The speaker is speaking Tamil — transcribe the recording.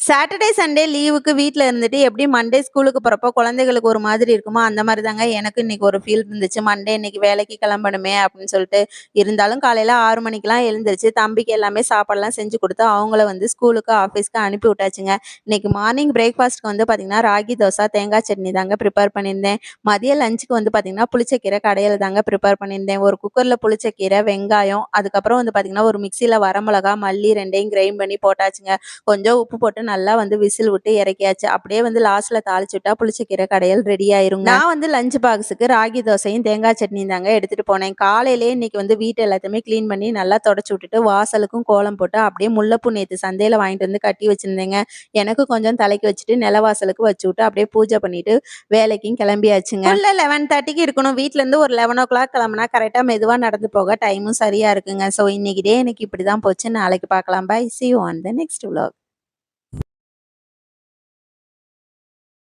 சாட்டர்டே, சண்டே லீவுக்கு வீட்டில் இருந்துட்டு எப்படி மண்டே ஸ்கூலுக்கு போகிறப்போ குழந்தைகளுக்கு ஒரு மாதிரி இருக்குமோ, அந்த மாதிரி தாங்க எனக்கு இன்னைக்கு ஒரு ஃபீல் இருந்துச்சு. மண்டே இன்னைக்கு வேலைக்கு கிளம்பணுமே அப்படின்னு சொல்லிட்டு. இருந்தாலும் காலையில் ஆறு மணிக்கெல்லாம் எழுந்திருச்சு தம்பிக்கு எல்லாமே சாப்பாடெலாம் செஞ்சு கொடுத்து அவங்கள வந்து ஸ்கூலுக்கு, ஆஃபீஸ்க்கு அனுப்பி விட்டாச்சுங்க. இன்னைக்கு மார்னிங் பிரேக்ஃபாஸ்ட்க்கு வந்து பார்த்தீங்கன்னா, ராகி தோசை, தேங்காய் சட்னி தாங்க ப்ரிப்பேர் பண்ணியிருந்தேன். மதிய லஞ்சுக்கு வந்து பார்த்தீங்கன்னா, புளிச்சக்கீரை கடையில் தாங்க ப்ரிப்பேர் பண்ணியிருந்தேன். ஒரு குக்கரில் புளிச்சக்கீரை, வெங்காயம், அதுக்கப்புறம் வந்து பார்த்தீங்கன்னா, ஒரு மிக்சியில் வரமிளகா, மல்லி ரெண்டையும் கிரைண்ட் பண்ணி போட்டாச்சுங்க. கொஞ்சம் உப்பு போட்டு நல்லா வந்து விசில் விட்டு இறக்கியாச்சு. அப்படியே வந்து லாஸ்ட்ல தாளிச்சு விட்டா புளிச்சக்கீரை கடையல் ரெடி ஆயிருங்க. நான் வந்து லஞ்ச் பாக்ஸுக்கு ராகி தோசையும், தேங்காய் சட்னியும் தாங்க எடுத்துட்டு போனேன். காலையிலேயே இன்னைக்கு வந்து வீட்டு எல்லாத்தையுமே கிளீன் பண்ணி நல்லா தொடச்சு விட்டுட்டு, வாசலுக்கும் கோலம் போட்டு, அப்படியே முல்லைப்பூ நேத்து சந்தையில வாங்கிட்டு வந்து கட்டி வச்சிருந்தேங்க. எனக்கு கொஞ்சம் தலைக்கு வச்சுட்டு, நிலவாசலுக்கு வச்சு விட்டு, அப்படியே பூஜை பண்ணிட்டு வேலைக்கும் கிளம்பியாச்சுங்க. உள்ள 11:30க்கு இருக்கணும். வீட்லேருந்து ஒரு 11:00 கிளம்புனா கரெக்ட்டா மெதுவா நடந்து போக டைமும் சரியா இருக்குங்க. ஸோ இன்னைக்கு டே எனக்கு இப்படிதான் போச்சு. நாளைக்கு பார்க்கலாம். Bye. See on the next vlog.